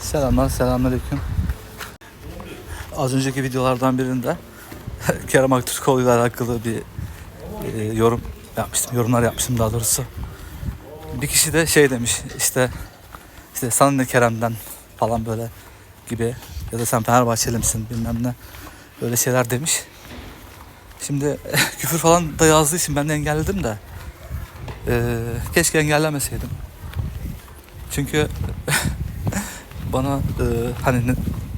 Selamlar, selamünaleyküm. Az önceki videolardan birinde Kerem Aktürkoğlu ile alakalı bir e, yorum yapmıştım. Yorumlar yapmıştım daha doğrusu. Bir kişi de şey demiş işte işte sana ne Kerem'den falan böyle gibi ya da sen Fenerbahçeli misin bilmem ne böyle şeyler demiş. Şimdi küfür falan da yazdığı için ben de engelledim de e, keşke engellemeseydim. Çünkü bana e, hani ne-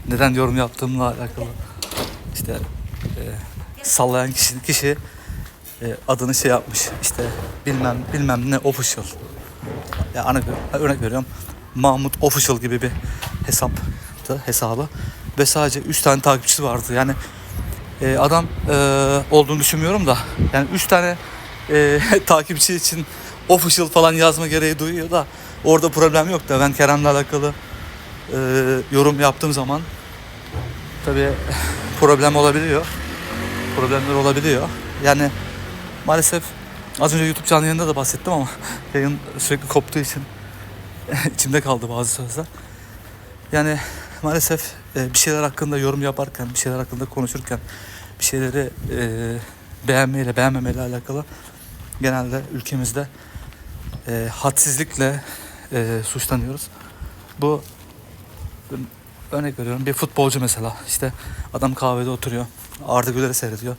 neden yorum yaptığımla alakalı işte e, sallayan kişi, kişi e, adını şey yapmış işte bilmem bilmem ne official. Ya örnek, örnek veriyorum Mahmut official gibi bir hesaptı hesabı ve sadece 3 tane takipçisi vardı. Yani e, adam e, olduğunu düşünmüyorum da yani 3 tane e, takipçi için official falan yazma gereği duyuyor da orada problem yok da. Ben Kerem'le alakalı e, yorum yaptığım zaman tabii problem olabiliyor. Problemler olabiliyor. Yani maalesef az önce YouTube canlı yayında da bahsettim ama yayın sürekli koptuğu için içimde kaldı bazı sözler. Yani maalesef e, bir şeyler hakkında yorum yaparken, bir şeyler hakkında konuşurken bir şeyleri e, beğenmeyle, beğenmemeyle alakalı genelde ülkemizde e, hadsizlikle e, suçlanıyoruz. Bu örnek veriyorum bir futbolcu mesela işte adam kahvede oturuyor Arda Güler'i seyrediyor.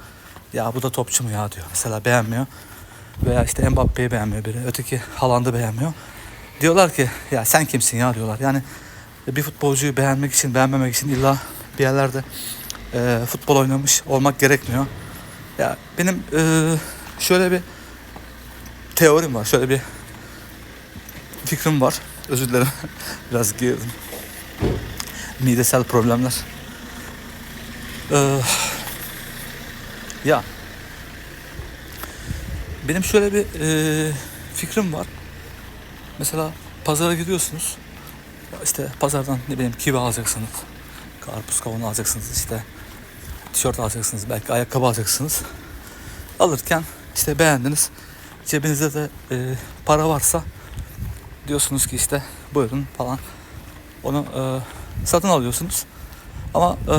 Ya bu da topçu mu ya diyor. Mesela beğenmiyor. Veya işte Mbappe'yi beğenmiyor biri öteki Haaland'ı beğenmiyor. Diyorlar ki ya sen kimsin ya? diyorlar. Yani bir futbolcuyu beğenmek için beğenmemek için illa bir yerlerde e, futbol oynamış olmak gerekmiyor. Ya benim e, şöyle bir teorim var şöyle bir fikrim var. Özür dilerim. Biraz girdim midesel problemler. Ee, ya benim şöyle bir e, fikrim var. Mesela pazara gidiyorsunuz. İşte pazardan ne bileyim kivi alacaksınız. Karpuz kavun alacaksınız işte. Tişört alacaksınız. Belki ayakkabı alacaksınız. Alırken işte beğendiniz. Cebinizde de e, para varsa diyorsunuz ki işte buyurun falan. Onu e, satın alıyorsunuz. Ama e,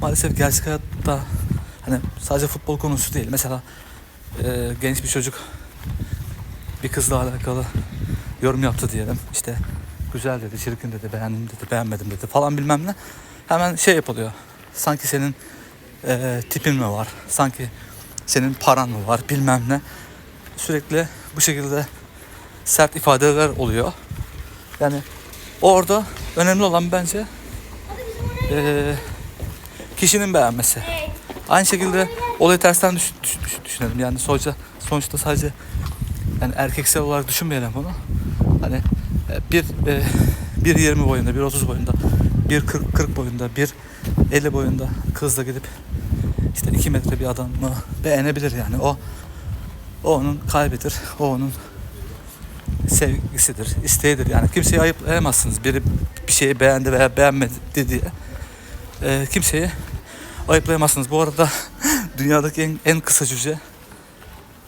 maalesef gerçek hayatta hani sadece futbol konusu değil. Mesela e, genç bir çocuk bir kızla alakalı yorum yaptı diyelim. İşte güzel dedi, çirkin dedi, beğendim dedi, beğenmedim dedi falan bilmem ne. Hemen şey yapılıyor. Sanki senin e, tipin mi var? Sanki senin paran mı var? Bilmem ne. Sürekli bu şekilde sert ifadeler oluyor. Yani orada önemli olan bence eee, kişinin beğenmesi. Aynı şekilde olayı tersten düş, düş- düş- düşünelim. Yani sonuçta, sonuçta sadece yani erkeksel olarak düşünmeyelim bunu. Hani e, bir e, 1.20 boyunda, 1.30 boyunda, 1.40 40 boyunda, 1.50 boyunda kızla gidip işte 2 metre bir adamı beğenebilir yani. O o onun kalbidir. O onun sevgisidir, isteğidir. Yani kimseyi ayıplayamazsınız. Biri bir şeyi beğendi veya beğenmedi diye. Ee, kimseyi ayıplayamazsınız. Bu arada dünyadaki en, en kısa cüce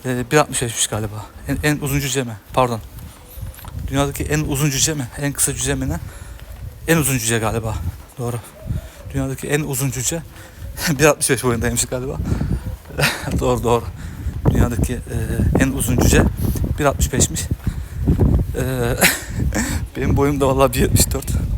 e, 1.65'miş galiba. En, en uzun cüce mi? Pardon. Dünyadaki en uzun cüce mi? En kısa cüce mi ne? En uzun cüce galiba. Doğru. Dünyadaki en uzun cüce 1.65 boyundaymış galiba. doğru doğru. Dünyadaki e, en uzun cüce 1.65'miş. Ee, benim boyum da vallahi 1.74.